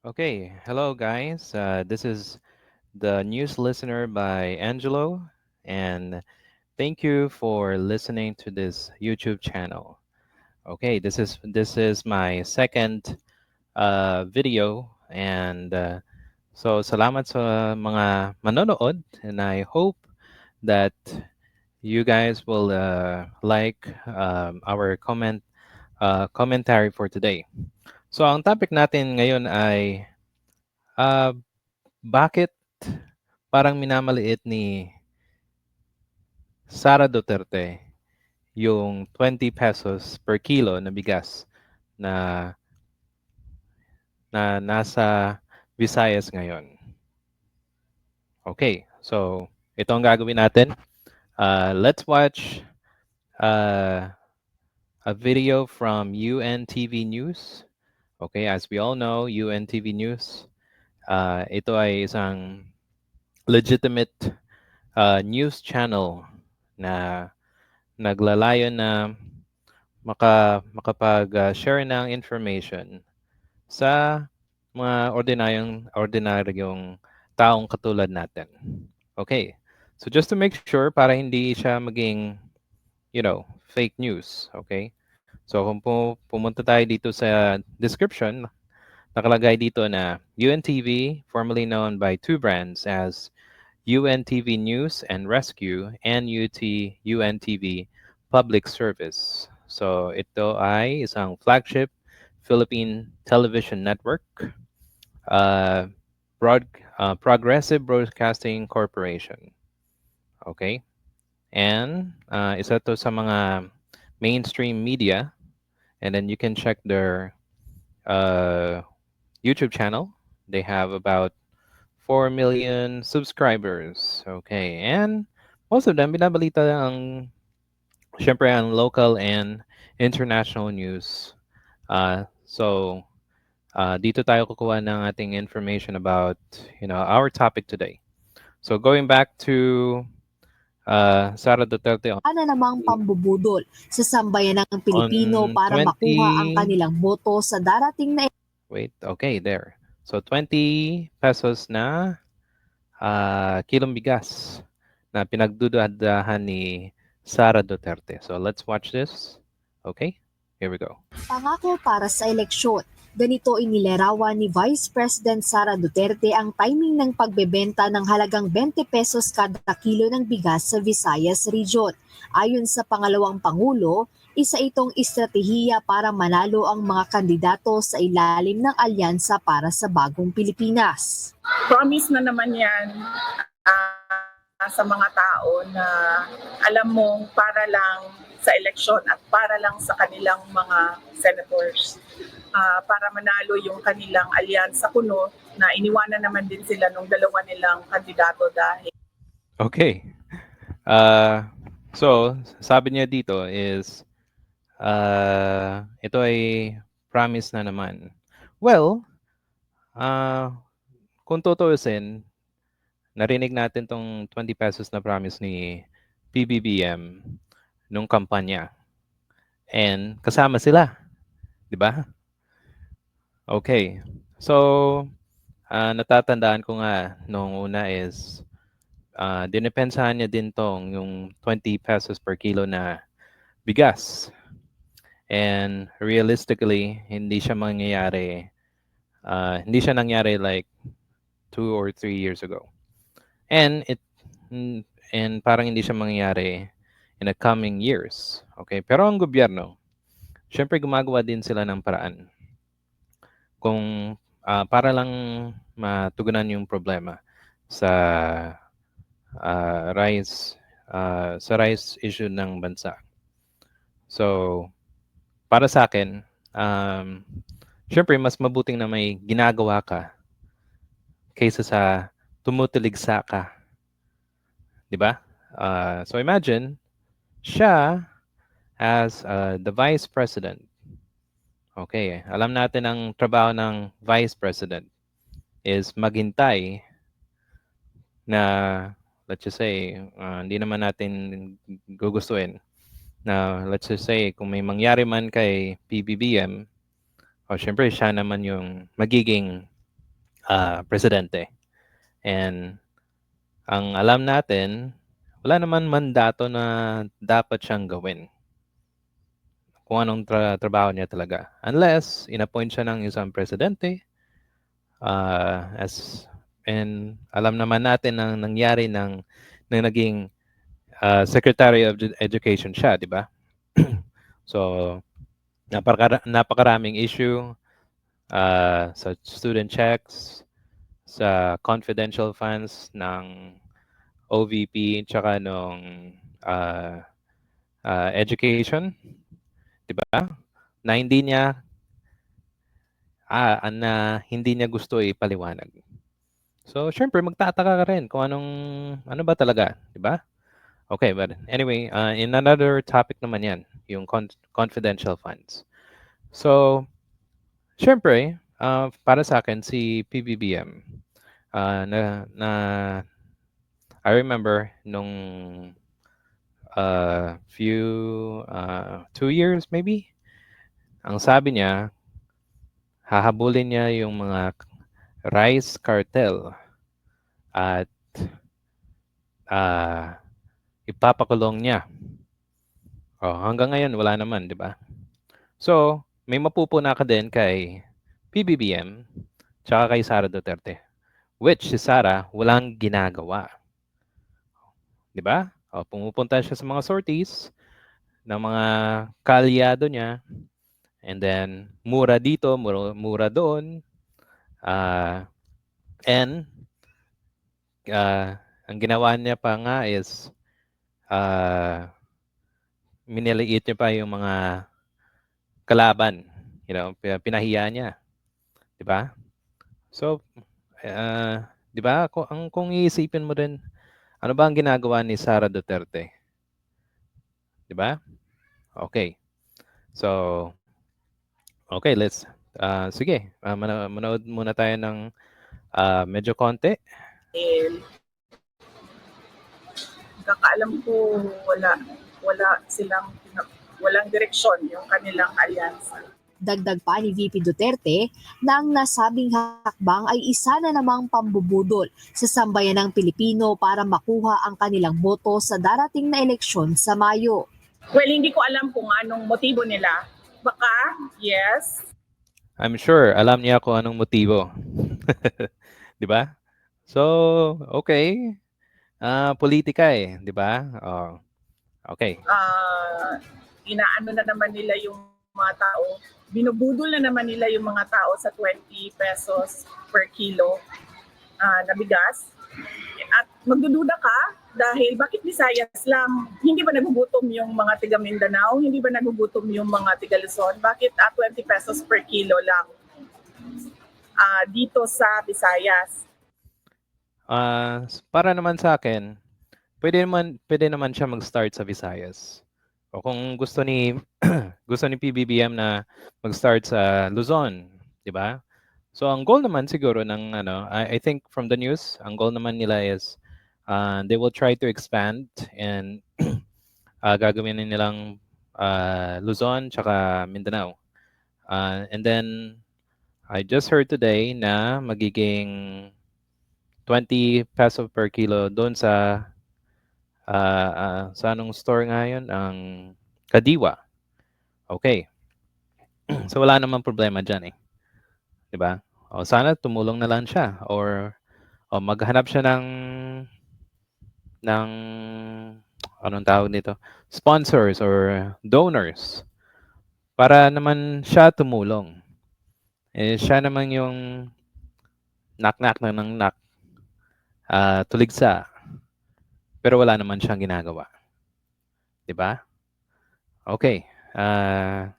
Okay, hello guys. Uh, this is the news listener by Angelo, and thank you for listening to this YouTube channel. Okay, this is this is my second uh, video, and uh, so salamat sa mga manonood, and I hope that you guys will uh, like um, our comment uh, commentary for today. So ang topic natin ngayon ay uh, bakit parang minamaliit ni Sara Duterte yung 20 pesos per kilo na bigas na na nasa Visayas ngayon. Okay, so ito ang gagawin natin. Uh, let's watch uh, a video from UNTV News. Okay, as we all know, UNTV News, uh, ito ay isang legitimate uh, news channel na naglalayon na maka, makapag-share ng information sa mga ordinaryong, ordinaryong taong katulad natin. Okay, so just to make sure para hindi siya maging, you know, fake news, okay? So kung pu pumunta tayo dito sa description, nakalagay dito na UNTV, formerly known by two brands as UNTV News and Rescue and UT UNTV Public Service. So ito ay isang flagship Philippine television network, uh, broad, uh, Progressive Broadcasting Corporation. Okay? And uh, isa to sa mga mainstream media and then you can check their uh, YouTube channel. They have about 4 million subscribers. Okay, and most of them binabalita ang syempre ang local and international news. Uh, so uh, dito tayo kukuha ng ating information about you know our topic today. So going back to uh, Sara Duterte on Ano namang pambubudol sa sambayan ng Pilipino On para 20 makuha ang kanilang boto sa darating na Wait, okay, there. So 20 pesos na uh, kilong bigas na pinagdududahan ni Sara Duterte. So let's watch this. Okay, here we go. pangako para sa eleksyon. Ganito inilarawan ni Vice President Sara Duterte ang timing ng pagbebenta ng halagang 20 pesos kada kilo ng bigas sa Visayas Region. Ayon sa pangalawang Pangulo, isa itong estratehiya para manalo ang mga kandidato sa ilalim ng alyansa para sa bagong Pilipinas. promise na naman yan ah, sa mga tao na alam mong para lang sa eleksyon at para lang sa kanilang mga senators. Ah, para manalo yung kanilang alyansa kuno na iniwanan naman din sila nung dalawa nilang kandidato dahil Okay. Uh, so, sabi niya dito is, uh, ito ay promise na naman. Well, uh, kung tutuusin, narinig natin tong 20 pesos na promise ni PBBM nung kampanya. And kasama sila. Di ba? Okay. So, ah, natatandaan ko nga nung una is uh, dinepensahan niya din tong yung 20 pesos per kilo na bigas. And realistically, hindi siya mangyayari, uh, hindi siya nangyari like two or three years ago. And it, and parang hindi siya mangyayari in the coming years. Okay, pero ang gobyerno, syempre gumagawa din sila ng paraan. Kung ah, para lang matugunan yung problema sa uh, rice uh, sa rice issue ng bansa. So, para sa akin, um, syempre mas mabuting na may ginagawa ka kaysa sa tumutiligsa ka. 'Di ba? Uh, so imagine siya as uh, the vice president. Okay, alam natin ang trabaho ng vice president is maghintay na let's just say, uh, hindi naman natin gugustuhin na let's just say, kung may mangyari man kay PBBM, o syempre siya naman yung magiging ah, presidente. And ang alam natin, wala naman mandato na dapat siyang gawin. Kung anong tra- trabaho niya talaga. Unless, inappoint siya ng isang presidente. ah, as, and alam naman natin ang nangyari ng, ng naging ah, Secretary of Edu- Education siya, di ba? so, napakara- napakaraming issue ah, sa student checks, sa confidential funds ng OVP tsaka nung ah, ah, education, 'di ba? Na hindi niya ah, na hindi niya gusto ipaliwanag. So, syempre magtataka ka rin kung anong ano ba talaga, 'di ba? Okay, but anyway, uh, in another topic naman 'yan, yung con- confidential funds. So, syempre, ah, para sa akin si PBBM ah, na na I remember nung uh, few uh, two years maybe ang sabi niya hahabulin niya yung mga rice cartel at ah, ipapakulong niya. Oh, hanggang ngayon wala naman, 'di ba? So, may mapupuna ka din kay PBBM tsaka kay Sara Duterte. Which si Sara walang ginagawa. 'Di ba? O, pumupunta siya sa mga sorties ng mga kalyado niya. And then, mura dito, mura, mura doon. Ah, and, ah, ang ginawa niya pa nga is, ah, miniliit niya pa yung mga kalaban. You know, pi- pinahiya niya. 'Di ba? So, ah, 'di ba? Kung, ang, kung iisipin mo din, ano ba ang ginagawa ni Sara Duterte? 'Di ba? Okay. So, okay, let's ah sige, ah, mana- manood muna tayo ng ah, medyo konti. dahil kakaalam ko wala wala silang walang direksyon yung kanilang alyansa. Dagdag pa ni VP Duterte na ang nasabing hakbang ay isa na namang pambubudol sa sambayan ng Pilipino para makuha ang kanilang boto sa darating na eleksyon sa Mayo. Well, hindi ko alam kung anong motibo nila. Baka, yes, I'm sure alam niya kung anong motibo. 'Di ba? So, okay. Ah, politika eh, 'di ba? Oh. Okay. ah, inaano na naman nila yung mga tao, binubudol na naman nila yung mga tao sa 20 pesos per kilo ah, na bigas. At magdududa ka dahil bakit Visayas lang? Hindi ba nagugutom yung mga tiga Mindanao? Hindi ba nagugutom yung mga tiga Luzon? Bakit ah, 20 pesos per kilo lang ah, dito sa Visayas? S- para naman sa akin, pwede naman pwede naman siya mag-start sa Visayas. O kung gusto ni gusto ni PBBM na mag-start sa Luzon, 'di ba? So ang goal naman siguro ng ano, I, I think from the news, ang goal naman nila is uh, they will try to expand and uh, gagawin nilang uh, Luzon tsaka Mindanao. Uh, and then I just heard today na magiging 20 peso per kilo doon sa ah, sa anong store nga yun? Ang Kadiwa. Okay. so wala namang problema dyan eh. 'Di ba? O sana tumulong na lang siya or o maghanap siya ng ng anong tawag nito? Sponsors or donors para naman siya tumulong. Eh siya naman yung knock-knock na ng knock ah, tuligsa. Pero wala naman siyang ginagawa. 'Di ba? Okay. ah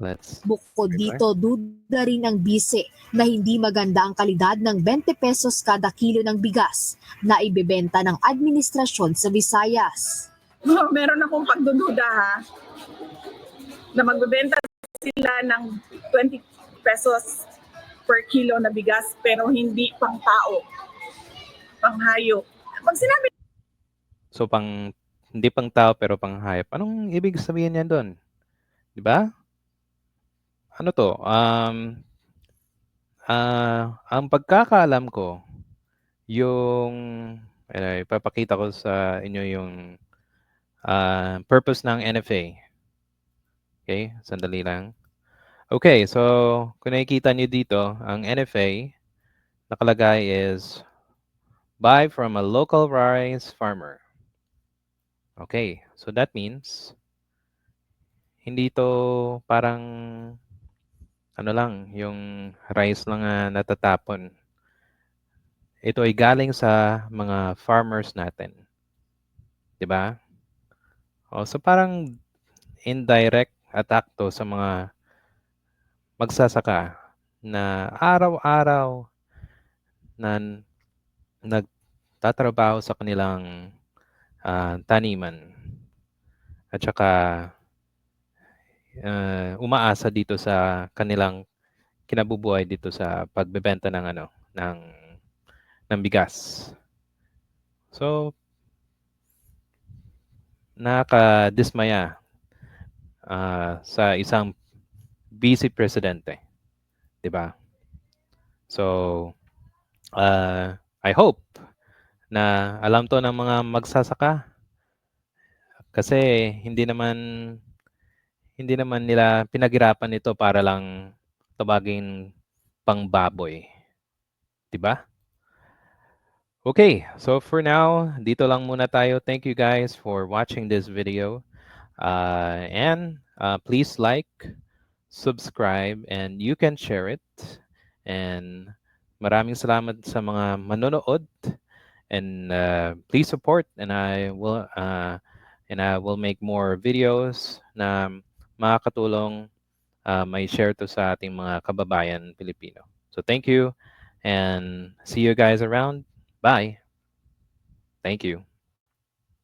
let's Bukod dito, duda rin ang bise na hindi maganda ang kalidad ng 20 pesos kada kilo ng bigas na ibebenta ng administrasyon sa Visayas. meron akong pagdududa ha, na magbebenta sila ng 20 pesos per kilo na bigas pero hindi pang tao, pang hayop. Pag sinabi so pang hindi pang tao pero pang hayop. Anong ibig sabihin niyan doon? 'Di ba? Ano to? Um ah, ang pagkakaalam ko, yung eh, ipapakita ko sa inyo yung ah, purpose ng NFA. Okay, sandali lang. Okay, so kung nakikita niyo dito, ang NFA nakalagay is buy from a local rice farmer. Okay, so that means hindi to parang ano lang, yung rice lang na natatapon. Ito ay galing sa mga farmers natin. 'Di ba? O, so parang indirect attack to sa mga magsasaka na araw-araw na nagtatrabaho sa kanilang ah, taniman at saka ah, umaasa dito sa kanilang kinabubuhay dito sa pagbebenta ng ano ng ng bigas. So nakadismaya ah, sa isang vice presidente, 'di ba? So ah, I hope na alam to ng mga magsasaka kasi hindi naman hindi naman nila pinaghirapan ito para lang tawagin pangbaboy. 'Di ba? Okay, so for now, dito lang muna tayo. Thank you guys for watching this video. Uh, and uh, please like, subscribe, and you can share it. And maraming salamat sa mga manonood. And uh, please support and I will uh, and I will make more videos na makakatulong uh, may share to sa ating mga kababayan Pilipino. So thank you and see you guys around. Bye. Thank you.